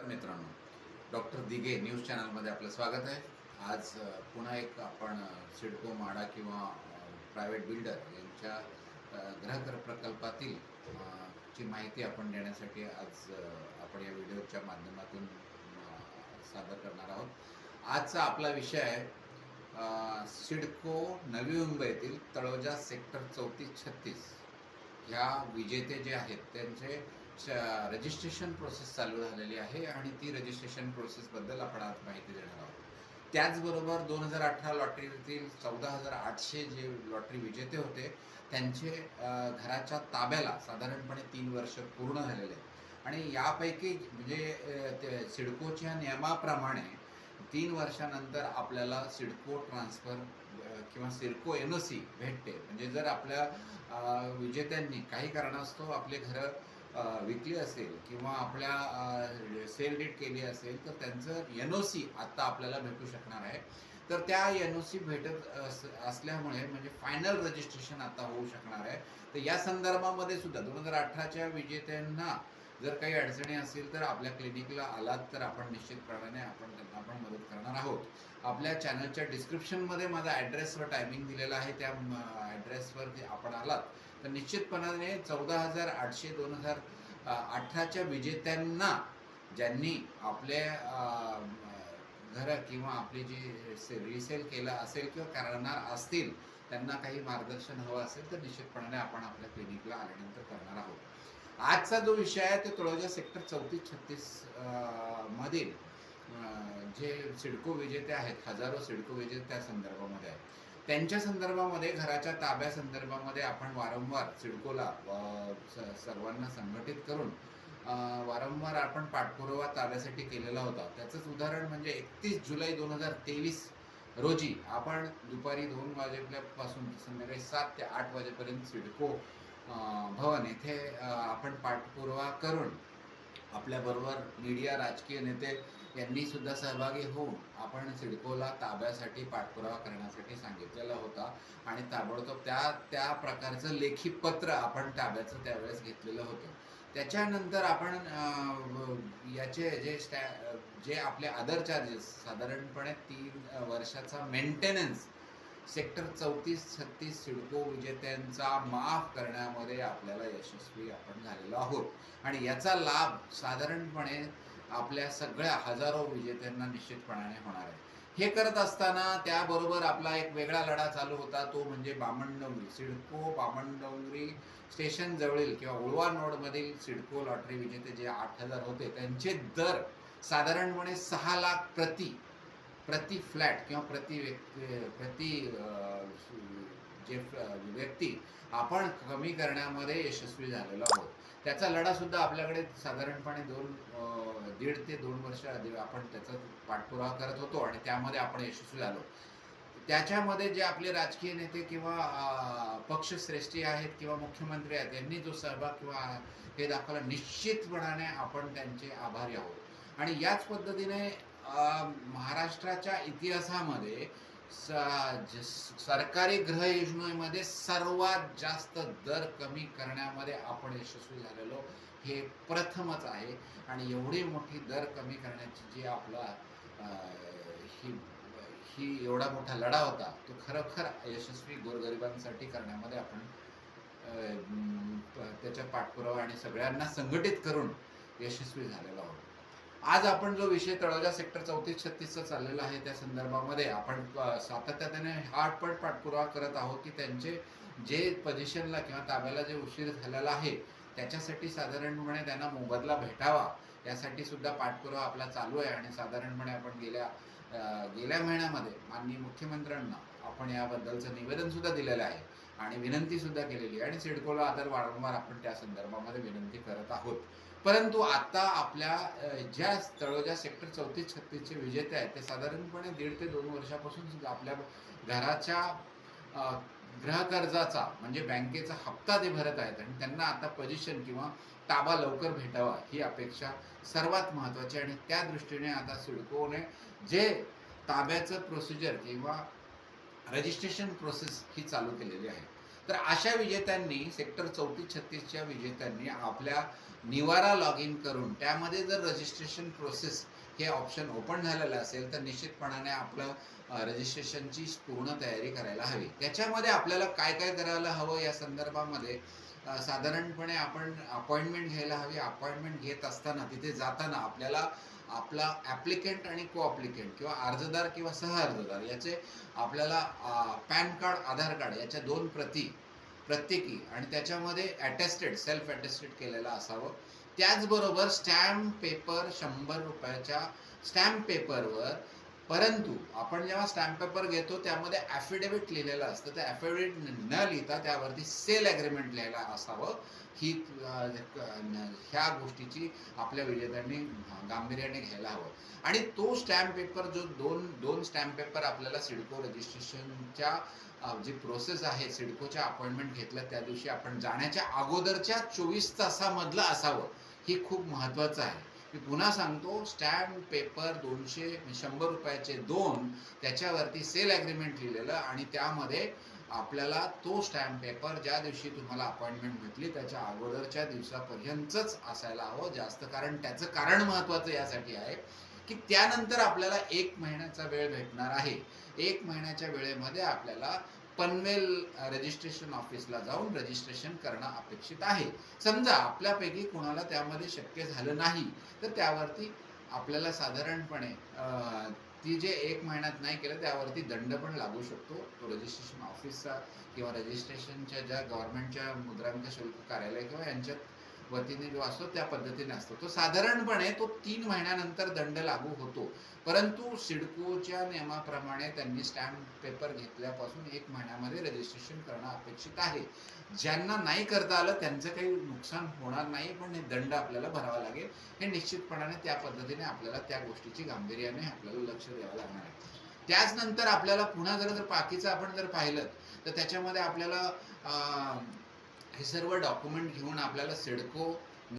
तर मित्रांनो. Doctor Dighe news चॅनलमध्ये आपलं स्वागत आहे. आज पुन्हा एक आपण सिडको माडा किंवा प्रायव्हेट बिल्डर यांच्या ग्रहकर प्रकल्पातील ची माहिती आपण देण्यासाठी आज आपण या व्हिडिओच्या माध्यमातून सादर करणार आहोत. आजचा आपला विषय आहे सिडको नवी मुंबईतील तळोजा सेक्टर चौतीस छत्तीस. ह्या विजेते जे आहेत त्यांचे रजिस्ट्रेशन प्रोसेस चालू झालेली आहे आणि ती रजिस्ट्रेशन प्रोसेसबद्दल आपण आज माहिती देणार आहोत. त्याचबरोबर दोन हजार अठरा लॉटरीतील चौदा हजार आठशे जे लॉटरी विजेते होते त्यांचे घराच्या ताब्याला साधारणपणे तीन वर्ष पूर्ण झालेले आणि यापैकी म्हणजे ते सिडकोच्या नियमाप्रमाणे तीन वर्षानंतर आपल्याला सिडको ट्रान्सफर किंवा सिडको एन ओ सी भेटते. म्हणजे जर आपल्या विजेत्यांनी काही कारणास्तव आपले घरं विकली असेल किंवा आपल्या सेल डेट केली असेल तर त्यांचं एन ओ सी आत्ता आपल्याला भेटू शकणार आहे. तर त्या एन ओ सी भेटत अस- असल्यामुळे म्हणजे फायनल रजिस्ट्रेशन आता होऊ शकणार आहे. तर या संदर्भामध्ये सुद्धा दोन हजार अठराच्या विजेत्यांना जर काही अडचणी असतील तर आपल्या क्लिनिकला आलात तर आपण निश्चितपणाने आपण त्यांना आपण मदत करणार आहोत. आपल्या चॅनलच्या डिस्क्रिप्शनमध्ये माझा ॲड्रेस व टायमिंग दिलेला आहे. त्या ॲड्रेसवर आपण आलात. तर निश्चितपणाने चौदा हजार आठशे दोन हजार अठराच्या विजेत्यांना ज्यांनी आपल्या घरं किंवा आपली जी रिसेल केलं असेल किंवा करणार असतील त्यांना काही मार्गदर्शन हवं असेल तर निश्चितपणाने आपण आपल्या क्लिनिकला आल्यानंतर करणार आहोत. आजचा जो विषय आहे तो तळोजा सेक्टर चौतीस छत्तीस मधील जे सिडको विजेते आहेत हजारो सिडको विजेते त्या संदर्भामध्ये आहेत. त्यांच्या संदर्भामध्ये घराच्या ताब्या संदर्भामध्ये आपण वारंवार सिडकोला स- सर्वांना संघटित करून वारंवार आपण पाठपुरावा ताब्यासाठी केलेला होता. त्याचंच उदाहरण म्हणजे एकतीस जुलै दोन हजार तेवीस रोजी आपण दुपारी दोन वाजेपासून संध्याकाळी सात ते आठ वाजेपर्यंत सिडको भवन येथे आपण पाठपुरावा करून आपल्याबरोबर मीडिया राजकीय नेते यांनी सुद्धा सहभागी होऊन आपण सिडकोला ताब्यासाठी पाठपुरावा करण्यासाठी सांगितलेला होता. आणि ताबडतोब त्या त्या प्रकारचं लेखी पत्र आपण ताब्याचं त्यावेळेस घेतलेलं होतं. त्याच्यानंतर आपण याचे जे स्टॅ जे आपले अदर चार्जेस साधारणपणे तीन वर्षाचा मेंटेनन्स सेक्टर चौतीस छत्तीस सिडको विजेत्यांचा माफ करण्यामध्ये आपल्याला यशस्वी आपण झालेलो आहोत. आणि याचा लाभ साधारणपणे आपल्या सगळ्या हजारो विजेत्यांना निश्चितपणाने होणार आहे. हे करत असताना त्याबरोबर आपला एक वेगळा लढा चालू होता. तो म्हणजे बामणडोंगरी. सिडको बामणडोंगरी स्टेशन जवळील किंवा उळवा नोडमधील सिडको लॉटरी विजेते जे आठ हजार होते त्यांचे दर साधारणपणे सहा लाख प्रति प्रति फ्लॅट किंवा प्रति व्यक्ती प्रति जे व्यक्ती आपण कमी करण्यामध्ये यशस्वी झालेलो आहोत. त्याचा लढासुद्धा आपल्याकडे साधारणपणे दोन दीड ते दोन वर्ष आधी आपण त्याचा पाठपुरावा करत होतो आणि त्यामध्ये आपण यशस्वी झालो. त्याच्यामध्ये जे आपले राजकीय नेते किंवा पक्षश्रेष्ठी आहेत किंवा मुख्यमंत्री आहेत यांनी जो सहभाग किंवा हे दाखवला निश्चितपणाने आपण त्यांचे आभारी आहोत. आणि याच पद्धतीने महाराष्ट्राच्या इतिहासामध्ये स- सरकारी गृह योजनेमध्ये सर्वात जास्त दर कमी करण्यामध्ये आपण यशस्वी झालेलो हे प्रथमच आहे. आणि एवढी मोठी दर कमी करण्याची जी आपला ही ही एवढा मोठा लढा होता तो खरोखर यशस्वी गोरगरिबांसाठी करण्यामध्ये आपण त्याच्या पाठपुरावा आणि सगळ्यांना संघटित करून यशस्वी झालेलो आहोत. आज आपण जो विषय तळोजा सेक्टर चौतीस छत्तीसचा चाललेला आहे त्या संदर्भामध्ये आपण सातत्याने हार्डपट पाठपुरावा करत आहोत की त्यांचे जे पोझिशनला किंवा ताब्याला जे उशीर झालेला आहे त्याच्यासाठी साधारणपणे त्यांना मोबदला भेटावा यासाठी सुद्धा पाठपुरावा आपला चालू आहे आणि साधारणपणे आपण गेल्या गेल्या महिन्यामध्ये माननीय मुख्यमंत्र्यांना आपण याबद्दलचं निवेदन सुद्धा दिलेलं आहे आणि विनंती सुद्धा केलेली आहे. आणि सिडकोला आदर वारंवार आपण त्या संदर्भामध्ये विनंती करत आहोत. परंतु आता आपल्या ज्या तळोजा सेक्टर चौतीस छत्तीसचे विजेते आहेत ते साधारणपणे दीड ते दोन वर्षापासून आपल्या घराच्या गृहकर्जाचा म्हणजे बँकेचा हप्ता ते भरत आहेत आणि त्यांना आता पोझिशन किंवा ताबा लवकर भेटावा ही अपेक्षा सर्वात महत्त्वाची आणि त्या दृष्टीने आता सिडकोने जे ताब्याचं प्रोसिजर किंवा रजिस्ट्रेशन प्रोसेस ही चालू केलेली आहे. तर अशा विजेत्यांनी सेक्टर चौतीस छत्तीसच्या विजेत्यांनी आपल्या निवारा लॉग इन करून त्यामध्ये जर रजिस्ट्रेशन प्रोसेस हे ऑप्शन ओपन झालेलं असेल तर निश्चितपणाने आपलं रजिस्ट्रेशनची पूर्ण तयारी करायला हवी. त्याच्यामध्ये आपल्याला काय काय करायला हवं या संदर्भामध्ये साधारणपणे आपण अपॉइंटमेंट घ्यायला हवी. अपॉइंटमेंट घेत असताना तिथे जाताना आपल्याला आपला ॲप्लिकेंट आणि कोऑप्लिकेंट किंवा अर्जदार किंवा सह अर्जदार याचे आपल्याला पॅन कार्ड आधार कार्ड याच्या दोन प्रती प्रत्येकी आणि त्याच्यामध्ये ॲटेस्टेड सेल्फ ॲटेस्टेड केलेलं असावं. त्याचबरोबर स्टॅम्प पेपर शंभर रुपयाच्या स्टॅम्प पेपरवर परंतु आपण जेव्हा स्टॅम्प पेपर घेतो त्यामध्ये ॲफिडेव्हिट लिहिलेलं असतं. ते ॲफिडेव्हिट न लिहिता त्यावरती सेल ॲग्रीमेंट लिहायला असावं. ही ह्या गोष्टीची आपल्या विजेत्यांनी गांभीर्याने घ्यायला हवं. आणि तो स्टॅम्प पेपर जो दोन दोन स्टॅम्प पेपर आपल्याला सिडको रजिस्ट्रेशनच्या जी प्रोसेस आहे सिडकोच्या अपॉइंटमेंट घेतलं त्या दिवशी आपण जाण्याच्या अगोदरच्या चोवीस तासामधलं असावं. ही खूप महत्त्वाचं आहे. मी पुन्हा सांगतो स्टॅम्प पेपर दोनशे शंभर रुपयाचे दोन त्याच्यावरती सेल ॲग्रीमेंट लिहिलेलं आणि त्यामध्ये आपल्याला तो स्टॅम्प पेपर ज्या दिवशी तुम्हाला अपॉइंटमेंट भेटली त्याच्या अगोदरच्या दिवसापर्यंतच असायला हवं. जास्त कारण त्याचं कारण महत्त्वाचं यासाठी आहे की त्यानंतर आपल्याला एक महिन्याचा वेळ भेटणार आहे. एक महिन्याच्या वेळेमध्ये आपल्याला पनवेल रजिस्ट्रेशन ऑफिसला जाऊन रजिस्ट्रेशन करणं अपेक्षित आहे. समजा आपल्यापैकी कोणाला त्यामध्ये शक्य झालं नाही तर त्यावरती आपल्याला साधारणपणे ती जे एक महिन्यात नाही केलं त्यावरती दंड पण लागू शकतो. तो रजिस्ट्रेशन ऑफिसचा किंवा रजिस्ट्रेशनच्या ज्या गव्हर्नमेंटच्या मुद्रांक शुल्क कार्यालय किंवा यांच्यात वतीने जो असतो त्या पद्धतीने असतो. तो साधारणपणे तो तीन महिन्यानंतर दंड लागू होतो. परंतु सिडकोच्या नियमाप्रमाणे त्यांनी स्टॅम्प पेपर घेतल्यापासून एक महिन्यामध्ये रजिस्ट्रेशन करणं अपेक्षित आहे. ज्यांना नाही करता आलं त्यांचं काही नुकसान होणार नाही पण हे दंड आपल्याला भरावा लागेल. हे निश्चितपणाने त्या पद्धतीने आपल्याला त्या गोष्टीची गांभीर्याने आपल्याला लक्ष द्यावं लागणार आहे. त्याचनंतर आपल्याला पुन्हा जर जर बाकीचं आपण जर पाहिलं तर त्याच्यामध्ये आपल्याला हे सर्व डॉक्युमेंट घेऊन आपल्याला सिडको